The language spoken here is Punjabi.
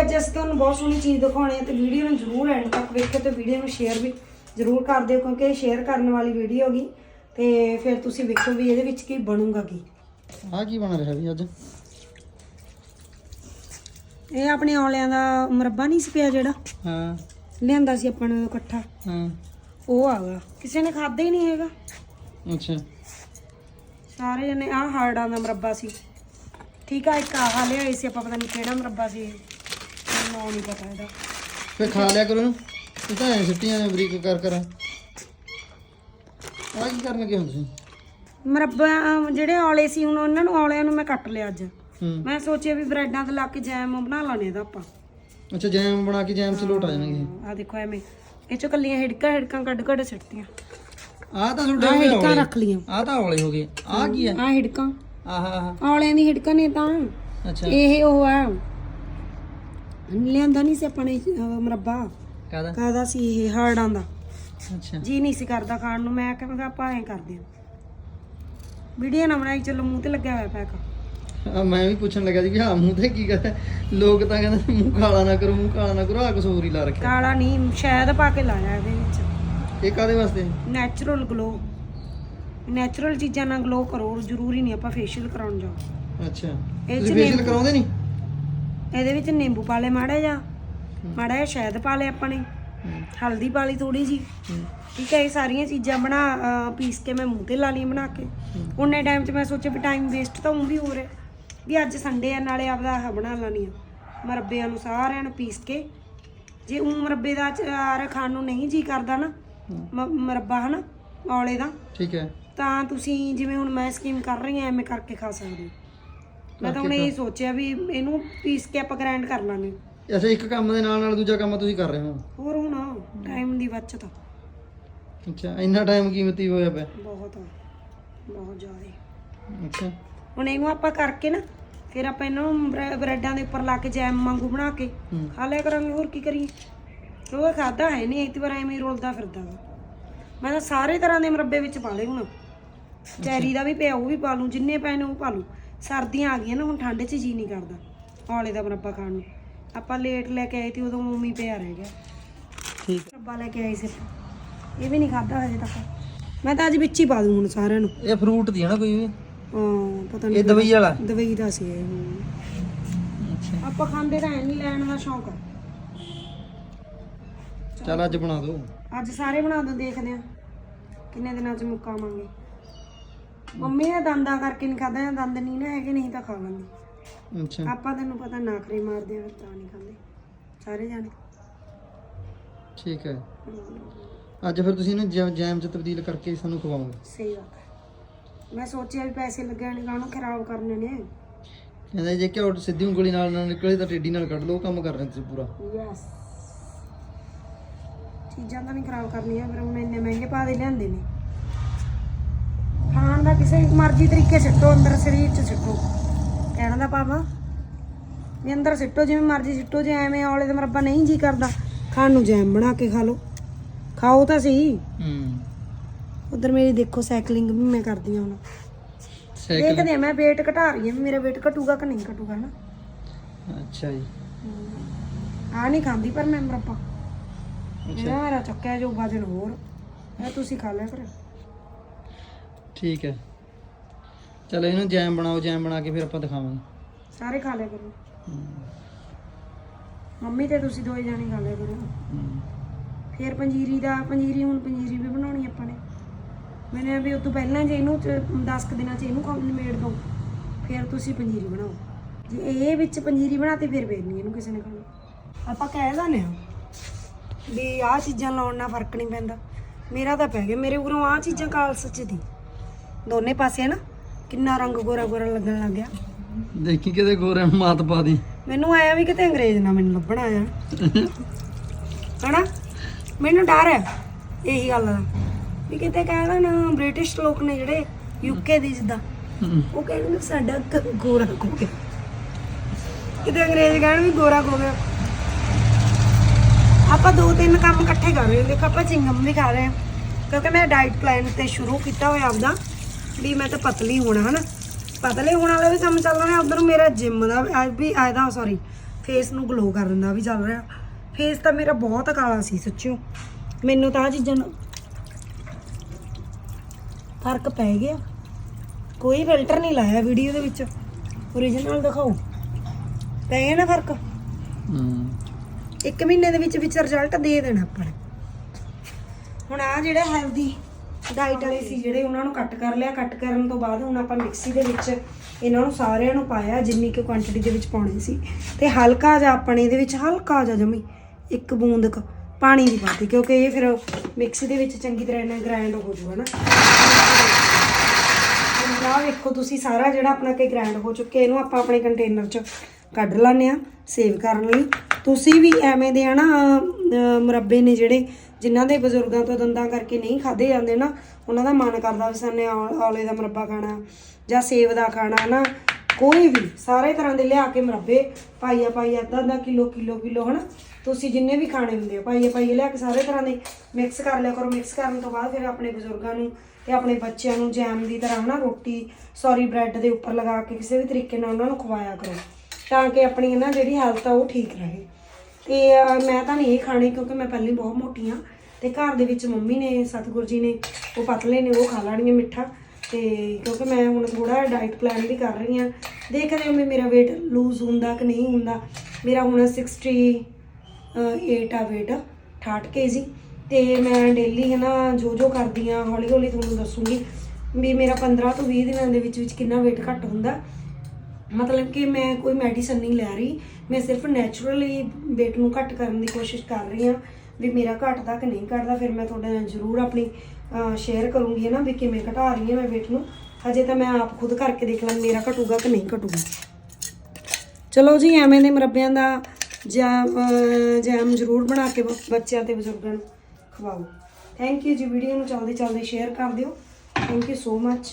ਬਾਕੀ ਅੱਜ ਅਸੀਂ ਤੁਹਾਨੂੰ ਬਹੁਤ ਸੋਹਣੀ ਚੀਜ਼ ਦਿਖਾਉਣੀ ਹੈ ਤੇ ਵੀਡੀਓ ਨੂੰ ਜ਼ਰੂਰ ਐਂਡ ਤੱਕ ਵੇਖਿਓ ਤੇ ਵੀਡੀਓ ਨੂੰ ਸ਼ੇਅਰ ਵੀ ਜ਼ਰੂਰ ਕਰ ਦਿਓ ਕਿਉਂਕਿ ਇਹ ਸ਼ੇਅਰ ਕਰਨ ਵਾਲੀ ਵੀਡੀਓ ਹੈਗੀ ਤੇ ਫਿਰ ਤੁਸੀਂ ਵੇਖੋ ਵੀ ਇਹਦੇ ਵਿੱਚ ਕੀ ਬਣੂਗਾ ਕੀ। ਆ ਕੀ ਬਣ ਰਿਹਾ ਵੀ ਅੱਜ? ਇਹ ਆਪਣੇ ਔਲਿਆਂ ਦਾ ਮੁਰੱਬਾ ਨਹੀਂ ਸੀ ਪਿਆ ਜਿਹੜਾ? ਹਾਂ। ਲਿਆਂਦਾ ਸੀ ਆਪਾਂ ਨੇ ਇਕੱਠਾ। ਹਾਂ। ਉਹ ਆਗਾ ਕਿਸੇ ਨੇ ਖਾਦਾ ਹੀ ਨਹੀਂ ਹੈਗਾ। ਅੱਛਾ। ਸਾਰੇ ਜਣੇ ਆਹ ਹਾਰਡਾਂ ਦਾ ਮੁਰੱਬਾ ਸੀ। ਠੀਕ ਆ ਇੱਕ ਆਹ ਲਿਆਏ ਸੀ ਆਪਾਂ ਪਤਾ ਨਹੀਂ ਕਿਹੜਾ ਮੁਰੱਬਾ ਸੀ ਇਹ। ਮੈਨੂੰ ਨਹੀਂ ਪਤਾ ਇਹਦਾ। ਫੇ ਖਾ ਲਿਆ ਕਰੋ ਇਹਨੂੰ। ਇਹ ਤਾਂ ਐ ਸਿੱਟੀਆਂ ਨੇ ਬਰੀਕ ਕਰ ਕਰ। ਆ ਕੀ ਕਰਨ ਲੱਗੇ ਹੋ ਤੁਸੀਂ? ਮੁਰੱਬਾ ਅਮ, ਜਿਹੜੇ ਔਲੇ ਸੀ ਹੁਣ ਉਹਨਾਂ ਨੂੰ ਔਲਿਆਂ ਨੂੰ ਮੈਂ ਕੱਟ ਲਿਆ ਅੱਜ। ਹੂੰ। ਮੈਂ ਸੋਚਿਆ ਵੀ ਬ੍ਰੈਡਾਂ ਤੇ ਲਾ ਕੇ ਜੈਮ ਬਣਾ ਲਾਣੇ ਇਹਦਾ ਆਪਾਂ। ਅੱਛਾ ਜੈਮ ਬਣਾ ਕੇ ਜੈਮ ਚ ਲੋਟ ਆ ਜਾਣਗੇ। ਆ ਦੇਖੋ ਐਵੇਂ। ਇਹ ਚੋਂ ਕੱਲੀਆਂ ਹਿੜਕਾਂ ਹਿੜਕਾਂ ਕੱਢ ਕੱਢ ਸਿੱਟਤੀਆਂ। ਆ ਤਾਂ ਤੁਹਾਡੇ ਆ ਹੋ ਗਏ ਹਿੜਕਾਂ ਔਲੇ ਰੱਖ ਲੀਆਂ ਆ ਤਾਂ ਔਲੇ ਹੋ ਗਏ। ਆ ਕੀ ਆ ਆ ਹਿੜਕਾਂ। ਆਹ ਆਹ। ਔਲਿਆਂ ਦੀ ਹਿੜਕਾਂ ਨੇ ਤਾਂ। ਅੱਛਾ। ਇਹ ਉਹ ਆ। ਲਿਆਂਦਾ ਨਹੀਂ ਸੀ ਆਪਾਂ ਨੇ ਅਹ, ਮੁਰੱਬਾ। ਕਾਦਾ ਕਾਦਾ ਸੀ ਇਹ ਹਾਰਡਾਂ ਦਾ। ਅੱਛਾ। ਜੀ ਨਹੀਂ ਸੀ ਕਰਦਾ ਖਾਣ ਨੂੰ ਮੈਂ ਕਿਹਾ ਆਪਾਂ ਐਂ ਕਰਦੇ ਹਾਂ। ਵੀਡੀਓ ਨਾ ਬਣਾਈ ਚਲੋ ਮੂੰਹ ਤੇ ਲੱਗਿਆ ਹੋਇਆ ਪੈਕ। ਮੈਂ ਵੀ ਪੁੱਛਣ ਲੱਗਾ ਸੀ ਵੀ ਹਾਂ ਮੂੰਹ ਤੇ ਕੀ ਕਰ ਲੋਕ ਤਾਂ ਕਹਿੰਦੇ ਮੂੰਹ ਕਾਲਾ ਨਾ ਕਰੋ ਮੂੰਹ ਕਾਲਾ ਨਾ ਕਰੋ ਆ ਕਸੂਰ ਹੀ ਲਾ ਰੱਖਿਆ। ਕਾਲਾ ਨਹੀਂ ਸ਼ਾਇਦ ਪਾ ਕੇ ਲਾਇਆ ਇਹਦੇ ਵਿੱਚ। ਇਹ ਕਾਦੇ ਵਾਸਤੇ? ਨੈਚੁਰਲ ਗਲੋ ਨੈਚੁਰਲ ਚੀਜ਼ਾਂ ਨਾਲ ਗਲੋ ਕਰੋ ਜ਼ਰੂਰੀ ਨਹੀਂ ਆਪਾਂ ਫੇਸ਼ੀਅਲ ਕਰਾਉਣ ਜਾਓ। ਅੱਛਾ। ਇਹ ਚ ਤੁਸੀਂ ਫੇਸ਼ੀਅਲ ਨਿੰਬੂ- ਕਰਾਉਂਦੇ ਨਹੀਂ? ਇਹਦੇ ਵਿੱਚ ਨਿੰਬੂ ਪਾ ਲਏ ਮਾੜਾ ਜਿਹਾ। ਮਾੜਾ ਜਿਹਾ ਸ਼ਹਿਦ ਪਾ ਲਏ ਆਪਾਂ ਨੇ। ਹੂੰ। ਹਲਦੀ ਪਾ ਲਈ ਥੋੜੀ ਜੀ। ਠੀਕ ਹੈ ਇਹ ਸਾਰੀਆਂ ਚੀਜ਼ਾਂ ਬਣਾ ਪੀਸ ਕੇ ਮੈਂ ਮੂੰਹ ਤੇ ਲਾ ਲਈ ਬਣਾ ਕੇ। ਉਹਨੇ ਟਾਈਮ 'ਚ ਮੈਂ ਸੋਚਿਆ ਵੀ ਟਾਈਮ ਵੇਸਟ ਤਾਂ ਉਹ ਵੀ ਹੋ। ਰਿਹਾ ਵੀ ਅੱਜ ਸੰਡੇ ਆ ਨਾਲੇ ਆਪਦਾ ਆਹ ਬਣਾ ਲਾਣੀ ਆ ਮਰੱਬਿਆਂ ਨੂੰ ਸਾਰਿਆਂ ਨੂੰ ਪੀਸ ਕੇ। ਜੇ ਉਹ ਮਰੱਬੇ ਦਾ ਅਚਾਰ ਖਾਣ ਨੂੰ ਨਹੀਂ ਜੀ ਕਰਦਾ ਨਾ ਮਰੱਬਾ ਹਨਾ ਔਲੇ ਦਾ। ਠੀਕ ਹੈ। ਤਾਂ ਤੁਸੀਂ ਜਿਵੇਂ ਹੁਣ ਮੈਂ ਸਕੀਮ ਕਰ ਰਹੀ ਹਾਂ ਐਵੇਂ ਕਰਕੇ ਖਾ ਸਕਦੇ ਹੋ। ਮੈਂ ਤਾਂ ਹੁਣ ਇਹ ਸੋਚਿਆ ਵੀ ਇਹਨੂੰ ਪੀਸ ਕੇ ਆਪਾਂ ਗ੍ਰਾਈਂਡ ਕਰ ਲਾਂਗੇ। ਅੱਛਾ ਇੱਕ ਕੰਮ ਦੇ ਨਾਲ ਨਾਲ ਦੂਜਾ ਕੰਮ ਤੁਸੀਂ ਕਰ ਰਹੇ ਹੋ। ਹੋਰ ਹੁਣ ਟਾਈਮ ਦੀ ਬਚਤ ਆ, ਅੱਛਾ ਇੰਨਾ ਟਾਈਮ ਕੀਮਤੀ ਹੋਇਆ ਪਿਆ। ਬਹੁਤ ਬਹੁਤ ਜ਼ਿਆਦਾ। ਅੱਛਾ। ਹੁਣ ਇਹਨੂੰ ਆਪਾਂ ਕਰਕੇ ਨਾ ਫਿਰ ਆਪਾਂ ਇਹਨਾਂ ਬ੍ਰੈਡਾਂ ਦੇ ਉੱਪਰ ਲਾ ਕੇ ਜੈਮ ਵਾਂਗੂ ਬਣਾ ਕੇ। ਖਾ ਲਿਆ ਕਰਾਂਗੇ ਹੋਰ ਕੀ ਕਰੀਏ? ਕਿਉਂਕਿ ਖਾਦਾ ਹੈ ਨਹੀਂ ਇੱਕ ਵਾਰ ਐਵੇਂ ਹੀ ਰੋਲਦਾ ਫਿਰਦਾ ਵਾ। ਮੈਂ ਤਾਂ ਸਾਰੇ ਤਰ੍ਹਾਂ ਦੇ ਮੁਰੱਬੇ ਵਿੱਚ ਪਾ ਲਏ ਹੁਣ। ਚੈਰੀ ਦਾ ਵੀ ਪਿਆ ਉਹ ਵੀ ਪਾ ਲੂੰ ਜਿੰਨੇ ਨੇ ਉਹ ਪਾ ਲੂੰ ਸਰਦੀਆਂ ਆ ਗਈਆਂ ਨਾ ਹੁਣ ਠੰਡ 'ਚ ਜੀ ਨਹੀਂ ਕਰਦਾ ਔਲੇ ਦਾ ਮੁਰੱਬਾ ਖਾਣ ਨੂੰ। ਆਪਾਂ ਲੇਟ ਲੈ ਕੇ ਆਏ ਤੇ ਉਦੋਂ ਉਮੀ ਪਿਆ ਰਹਿ ਗਿਆ। ਠੀਕ। ਮੁਰੱਬਾ ਲੈ ਕੇ ਆਏ ਸੀ। ਇਹ ਵੀ ਨਹੀਂ ਖਾਦਾ ਹਜੇ ਤੱਕ। ਮੈਂ ਤਾਂ ਅੱਜ ਵਿੱਚ ਹੀ ਪਾ ਦੂੰ ਹੁਣ ਸਾਰਿਆਂ ਨੂੰ। ਇਹ ਫਰੂਟ ਦੀ ਹੈ ਨਾ ਕੋਈ ਵੀ? ਹਾਂ ਪਤਾ ਇਹ ਨਹੀਂ ਦਵਾਈ ਵਾਲਾ? ਦਵਾਈ ਦਾ ਸੀ ਇਹ। ਅੱਛਾ। ਆਪਾਂ ਖਾਂਦੇ ਤਾਂ ਹੈ ਨਹੀਂ ਲੈਣ ਦਾ ਸ਼ੌਂਕ ਆ। ਚੱਲ ਅੱਜ ਬਣਾ ਦੋ ਅੱਜ ਸਾਰੇ ਬਣਾ ਦੋ ਦੇਖਦੇ ਆ। ਕਿੰਨੇ ਦਿਨਾਂ ਚ ਮੁਕਾਵਾਂਗੇ ਮੰਮੀ ਨੇ ਦੰਦਾਂ ਕਰਕੇ ਨਹੀਂ ਖਾਦਾ ਜਾਂ ਦੰਦ ਨਹੀਂ ਨਾ ਹੈਗੇ ਨਹੀਂ ਤਾਂ ਖਾ ਲੈਂਦੀ। ਅੱਛਾ। ਆਪਾਂ ਤੈਨੂੰ ਪਤਾ ਨਾਖਰੇ ਮਾਰਦੇ ਆ ਤਾਂ ਨਹੀਂ ਖਾਂਦੇ। ਸਾਰੇ ਜਾਣੇ। ਠੀਕ ਹੈ। ਅੱਜ ਫਿਰ ਤੁਸੀਂ ਇਹਨੂੰ ਜੈਮ ਚ ਤਬਦੀਲ ਕਰਕੇ ਸਾਨੂੰ ਖਵਾਓਗੇ। ਸਹੀ ਗੱਲ ਹੈ। ਮੈਂ ਸੋਚਿਆ ਵੀ ਪੈਸੇ ਲੱਗਣੇ ਕਾਹਨੂੰ ਖਰਾਬ ਕਰਨੇ ਨੇ। ਕਹਿੰਦੇ ਜੇ ਘਿਓ ਸਿੱਧੀ ਉਂਗਲੀ ਨਾਲ ਨਾ ਨਿਕਲੇ ਤਾਂ ਟੇਢੀ ਨਾਲ ਕੱਢ ਲਓ ਉਹ ਕੰਮ ਕਰ ਰਹੇ ਤੁਸੀਂ ਪੂਰਾ। ਯੈਸ। ਚੀਜ਼ਾਂ ਤਾਂ ਨਹੀਂ ਖਰਾਬ ਕਰਨੀਆਂ ਫਿਰ ਹੁਣ ਇੰਨੇ ਮਹਿੰਗੇ ਪਾ ਦੇ ਲਿਆਂਦੇ ਨੇ। ਖਾਣ ਦਾ ਕਿਸੇ ਮਰਜ਼ੀ ਤਰੀਕੇ ਸਿੱਟੋ ਅੰਦਰ ਸਰੀਰ 'ਚ ਸਿੱਟੋ। ਕਹਿਣ ਦਾ ਭਾਵ ਵੀ ਅੰਦਰ ਸਿੱਟੋ ਜਿਵੇਂ ਮਰਜ਼ੀ ਸਿੱਟੋ ਜੇ ਐਵੇਂ ਔਲੇ ਦਾ ਮਰੱਬਾ ਨਹੀਂ ਜੀ ਕਰਦਾ ਖਾਣ ਨੂੰ ਜੈਮ ਬਣਾ ਕੇ ਖਾ ਲਓ। ਖਾਓ ਤਾਂ ਸਹੀ। ਹੂੰ। ਉਧਰ ਮੇਰੀ ਦੇਖੋ ਸਾਈਕਲਿੰਗ ਵੀ ਮੈਂ ਕਰਦੀ ਹਾਂ ਹੁਣ। ਸਾਈਕਲ ਦੇਖਦੇ ਆ ਮੈਂ weight ਘਟਾ ਰਹੀ ਹਾਂ ਵੀ ਮੇਰਾ weight ਘਟੂਗਾ ਕਿ ਨਹੀਂ ਘਟੂਗਾ ਨਾ। ਅੱਛਾ ਜੀ। ਆ ਨਹੀਂ ਖਾਂਦੀ ਪਰ ਮੈਂ ਮਰੱਬਾ। ਅੱਛਾ। ਮੇਰਾ ਚੱਕਿਆ ਜੋ ਵਜਨ ਹੋਰ ਇਹ ਤੁਸੀਂ ਖਾ ਲਿਆ ਕਰ। ਠੀਕ ਹੈ। ਚਲ ਇਹਨੂੰ ਜੈਮ ਬਣਾਓ, ਜੈਮ ਬਣਾ ਕੇ ਫਿਰ ਆਪਾਂ ਦਿਖਾਵਾਂਗੇ। ਸਾਰੇ ਖਾ ਲਿਆ ਕਰੋ। ਮੰਮੀ ਤੇ ਤੁਸੀਂ ਦੋਏ ਜਾਣੇ ਖਾ ਲਿਆ ਕਰੋ। ਫਿਰ ਪੰਜੀਰੀ ਦਾ, ਪੰਜੀਰੀ ਹੁਣ ਪੰਜੀਰੀ ਵੀ ਬਣਾਉਣੀ ਆਪਾਂ ਨੇ। ਮੈਨੇ ਵੀ ਉਹ ਤੋਂ ਪਹਿਲਾਂ ਜੇ ਇਹਨੂੰ 10 ਕੁ ਦਿਨਾਂ ਚ ਇਹਨੂੰ ਕੰਮ ਨਿਮੇੜ ਦੋ। ਫਿਰ ਤੁਸੀਂ ਪੰਜੀਰੀ ਬਣਾਓ। ਜੇ ਇਹ ਵਿੱਚ ਪੰਜੀਰੀ ਬਣਾ ਤੇ ਫਿਰ ਫੇਰ ਇਹਨੂੰ ਕਿਸੇ ਨੇ ਖਾਣਾ। ਆਪਾਂ ਕਹਿ ਦਿੰਦੇ ਹਾਂ ਵੀ ਆਹ ਚੀਜ਼ਾਂ ਲਾਉਣ ਨਾਲ ਫ਼ਰਕ ਨਹੀਂ ਪੈਂਦਾ। ਮੇਰਾ ਤਾਂ ਪੈ ਗਿਆ। ਮੇਰੇ ਉਰੋਂ ਆਹ ਚੀਜ਼ਾਂ ਕਾਲਸ ਚ ਦੀ। ਦੋਨੇ ਪਾਸੇ ਨਾ ਕਿੰਨਾ ਰੰਗ ਗੋਰਾ ਗੋਰਾ ਲੱਗਣ ਲੱਗ ਗਿਆ। ਦੇਖੀ ਕਿਤੇ ਗੋਰਿਆਂ ਨੂੰ ਮਾਤ ਪਾ ਦੀ। ਮੈਨੂੰ ਆਇਆ ਵੀ ਕਿਤੇ ਅੰਗਰੇਜ਼ ਨਾ ਮੈਨੂੰ ਲੱਭਣਾ ਆ। ਹਨਾ? ਮੈਨੂੰ ਡਰ ਹੈ ਇਹੀ ਗੱਲ ਦਾ। ਵੀ ਕਿਤੇ ਕਹਿ ਨਾ ਬ੍ਰਿਟਿਸ਼ ਲੋਕ ਨੇ ਜਿਹੜੇ ਯੂਕੇ ਦੀ ਜਿੱਦਾਂ। ਉਹ ਕਹਿੰਦੇ ਸਾਡਾ ਗੋਰਾ ਹੋ ਗਿਆ। ਕਿਤੇ ਅੰਗਰੇਜ਼ ਕਹਿਣ ਵੀ ਗੋਰਾ ਹੋ ਗਿਆ। ਆਪਾਂ ਦੋ ਤਿੰਨ ਕੰਮ ਇਕੱਠੇ ਕਰ ਰਹੇ ਹਾਂ। ਦੇਖੋ ਆਪਾਂ ਚਿੰਗਮ ਵੀ ਖਾ ਰਹੇ ਹਾਂ। ਕਿਉਂਕਿ ਮੈਂ ਡਾਈਟ ਪਲਾਨ ਤੇ ਸ਼ੁਰੂ ਕੀਤਾ ਹੋਇਆ ਆਪਦਾ। ਵੀ ਮੈਂ ਤਾਂ ਪਤਲੀ ਹੋਣਾ ਹਨਾ? ਪਤਲੇ ਹੋਣ ਵਾਲਾ ਵੀ ਕੰਮ ਚੱਲ ਰਿਹਾ ਉਧਰ ਮੇਰਾ ਜਿਮ ਦਾ ਵੀ- ਆਇਦਾ ਸੌਰੀ ਫੇਸ ਨੂੰ ਗਲੋ ਕਰ ਦਿੰਦਾ ਵੀ ਚੱਲ ਰਿਹਾ। ਫੇਸ ਤਾਂ ਮੇਰਾ ਬਹੁਤ ਕਾਲਾ ਸੀ ਸੱਚਿਓ। ਮੈਨੂੰ ਤਾਂ ਆ ਚੀਜ਼ਾਂ ਫ਼ਰਕ ਪੈ ਗਿਆ। ਕੋਈ ਫਿਲਟਰ ਨਹੀਂ ਲਾਇਆ ਵੀਡੀਓ ਦੇ ਵਿੱਚ। ਓਰੀਜਨਲ ਦਿਖਾਓ। ਪੈ ਗਿਆ ਨਾ ਫ਼ਰਕ? ਹੂੰ। ਇੱਕ ਮਹੀਨੇ ਦੇ ਵਿੱਚ ਵਿੱਚ ਰਿਜ਼ਲਟ ਦੇ ਦੇਣਾ ਆਪਾਂ ਹੁਣ ਆ ਜਿਹੜੇ ਹੈਲਦੀ ਡਾਈਟ ਵਾਲੇ ਸੀ ਜਿਹੜੇ ਉਹਨਾਂ ਨੂੰ ਕੱਟ ਕਰ ਲਿਆ। ਕੱਟ ਕਰਨ ਤੋਂ ਬਾਅਦ ਹੁਣ ਆਪਾਂ ਮਿਕਸੀ ਦੇ ਵਿੱਚ ਇਹਨਾਂ ਨੂੰ ਸਾਰਿਆਂ ਨੂੰ ਪਾਇਆ ਜਿੰਨੀ ਕੁ ਕੁਆਂਟੀਟੀ ਦੇ ਵਿੱਚ ਪਾਉਣੀ ਸੀ। ਤੇ ਹਲਕਾ ਜਿਹਾ ਆਪਣੇ ਇਹਦੇ ਵਿੱਚ ਹਲਕਾ ਜਿਹਾ ਜਮੀ ਇੱਕ ਬੂੰਦ ਕ ਪਾਣੀ ਦੀ ਪਾਤੀ ਕਿਉਂਕਿ ਇਹ ਫਿਰ ਮਿਕਸੀ ਦੇ ਵਿੱਚ ਚੰਗੀ ਤਰ੍ਹਾਂ ਨਾਲ ਗ੍ਰਾਈਂਡ ਹੋ ਜਾਊਗਾ ਨਾ। ਆਹ ਵੇਖੋ ਤੁਸੀਂ ਸਾਰਾ ਜਿਹੜਾ ਆਪਣਾ ਕਿ ਗ੍ਰਾਈਂਡ ਹੋ ਚੁੱਕਿਆ ਇਹਨੂੰ ਆਪਾਂ ਆਪਣੇ ਕੰਟੇਨਰ 'ਚ ਕੱਢ ਲੈਣੇ ਆ ਸੇਵ ਕਰਨ ਲਈ। ਤੁਸੀਂ ਵੀ ਐਵੇਂ ਦੇ ਹਨਾ ਅਹ, ਮੁਰੱਬੇ ਨੇ ਜਿਹੜੇ ਜਿਨ੍ਹਾਂ ਦੇ ਬਜ਼ੁਰਗਾਂ ਤੋਂ ਦੰਦਾਂ ਕਰਕੇ ਨਹੀਂ ਖਾਦੇ ਜਾਂਦੇ ਨਾ, ਉਹਨਾਂ ਦਾ ਮਨ ਕਰਦਾ ਵੀ ਸਾਨੇ ਔ- ਔਲੇ ਦਾ ਮੁਰੱਬਾ ਖਾਣਾ ਜਾਂ ਸੇਬ ਦਾ ਖਾਣਾ ਨਾ ਕੋਈ ਵੀ, ਸਾਰੇ ਤਰ੍ਹਾਂ ਦੇ ਲਿਆ ਕੇ ਮੁਰੱਬੇ, ਪਾਈਆ ਪਾਈਆ, ਅੱਧਾ ਅੱਧਾ ਕਿਲੋ ਕਿਲੋ ਕਿਲੋ, ਹਨਾ? ਤੁਸੀਂ ਜਿੰਨੇ ਵੀ ਖਾਣੇ ਹੁੰਦੇ ਹੋ ਪਾਈਆ ਪਾਈਆ ਲਿਆ ਕੇ ਸਾਰੇ ਤਰ੍ਹਾਂ ਦੇ ਮਿਕਸ ਕਰ ਲਿਆ ਕਰੋ। ਮਿਕਸ ਕਰਨ ਤੋਂ ਬਾਅਦ ਫਿਰ ਆਪਣੇ ਬਜ਼ੁਰਗਾਂ ਨੂੰ ਤੇ ਆਪਣੇ ਬੱਚਿਆਂ ਨੂੰ ਜੈਮ ਦੀ ਤਰ੍ਹਾਂ, ਹਨਾ? ਰੋਟੀ ਸੌਰੀ ਬ੍ਰੈਡ ਦੇ ਉੱਪਰ ਲਗਾ ਕੇ ਕਿਸੇ ਵੀ ਤਰੀਕੇ ਨਾਲ ਉਹਨਾਂ ਨੂੰ ਖਵਾਇਆ ਕਰੋ, ਤਾਂ ਕਿ ਆਪਣੀ ਨਾ ਜਿਹੜੀ ਹੈਲਥ ਆ ਉਹ ਠੀਕ ਰਹੇ। ਤੇ ਅਹ, ਮੈਂ ਤਾਂ ਨਹੀਂ ਇਹ ਖਾਣੇ ਕਿਉਂਕਿ ਮੈਂ ਪਹਿਲਾਂ ਹੀ ਬਹੁਤ ਮੋਟੀ ਆ ਤੇ ਘਰ ਦੇ ਵਿੱਚ ਮੰਮੀ ਨੇ ਸਤਿਗੁਰ ਜੀ ਨੇ ਉਹ ਪਤਲੇ ਨੇ ਉਹ ਖਾ ਲੈਣਗੇ ਮਿੱਠਾ ਤੇ ਕਿਉਂਕਿ ਮੈਂ ਹੁਣ ਥੋੜਾ ਡਾਈਟ ਪਲਾਨ ਵੀ ਕਰ ਰਹੀ ਆ ਰਹੇ ਹੋ ਵੀ ਮੇਰਾ weight ਲੂਜ਼ ਹੁੰਦਾ ਕਿ ਨਹੀਂ ਹੁੰਦਾ? ਮੇਰਾ ਹੁਣ 60 8 ਆ weight 68 kg ਤੇ ਮੈਂ ਡੇਲੀ ਹੈ ਨਾ ਜੋ ਜੋ ਕਰਦੀ ਆ ਹੌਲੀ ਹੌਲੀ ਤੁਹਾਨੂੰ ਦੱਸੂਗੀ ਵੀ ਮੇਰਾ 15 ਤੋਂ 20 ਦਿਨਾਂ ਦੇ ਵਿੱਚ ਵਿੱਚ ਕਿੰਨਾ weight ਘੱਟ ਹੁੰਦਾ। ਮਤਲਬ ਕਿ ਮੈਂ ਕੋਈ ਮੈਡੀਸਨ ਨਹੀਂ ਲੈ ਰਹੀ। ਮੈਂ ਸਿਰਫ ਨੈਚੁਰਲੀ weight ਨੂੰ ਘੱਟ ਕਰਨ ਦੀ ਕੋਸ਼ਿਸ਼ ਕਰ ਰਹੀ ਹਾਂ ਵੀ ਮੇਰਾ ਘਟਦਾ ਕਿ ਨਹੀਂ ਘਟਦਾ। ਫਿਰ ਮੈਂ ਤੁਹਾਡੇ ਨਾਲ ਜ਼ਰੂਰ ਆਪਣੀ ਸ਼ੇਅਰ ਕਰੂੰਗੀ ਨਾ, ਵੀ ਕਿਵੇਂ ਘਟਾ ਰਹੀ ਹਾਂ ਮੈਂ weight ਨੂੰ। ਹਜੇ ਤਾਂ ਮੈਂ ਆਪ ਖੁਦ ਕਰਕੇ ਦੇਖ ਲਾਂ ਮੇਰਾ ਘਟੂਗਾ ਕਿ ਨਹੀਂ ਘਟੂਗਾ। ਚਲੋ ਜੀ, ਐਵੇਂ ਦੇ ਮੁਰੱਬਿਆਂ ਦਾ ਜੈਮ ਜੈਮ ਜ਼ਰੂਰ ਬਣਾ ਕੇ ਬ- ਬੱਚਿਆਂ ਤੇ ਬਜ਼ੁਰਗਾਂ ਨੂੰ ਖਵਾਓ। ਥੈਂਕ ਯੂ ਜੀ ਵੀਡੀਓ ਨੂੰ ਚਲਦੇ ਚਲਦੇ ਸ਼ੇਅਰ ਕਰ ਦਿਓ। Thank you so much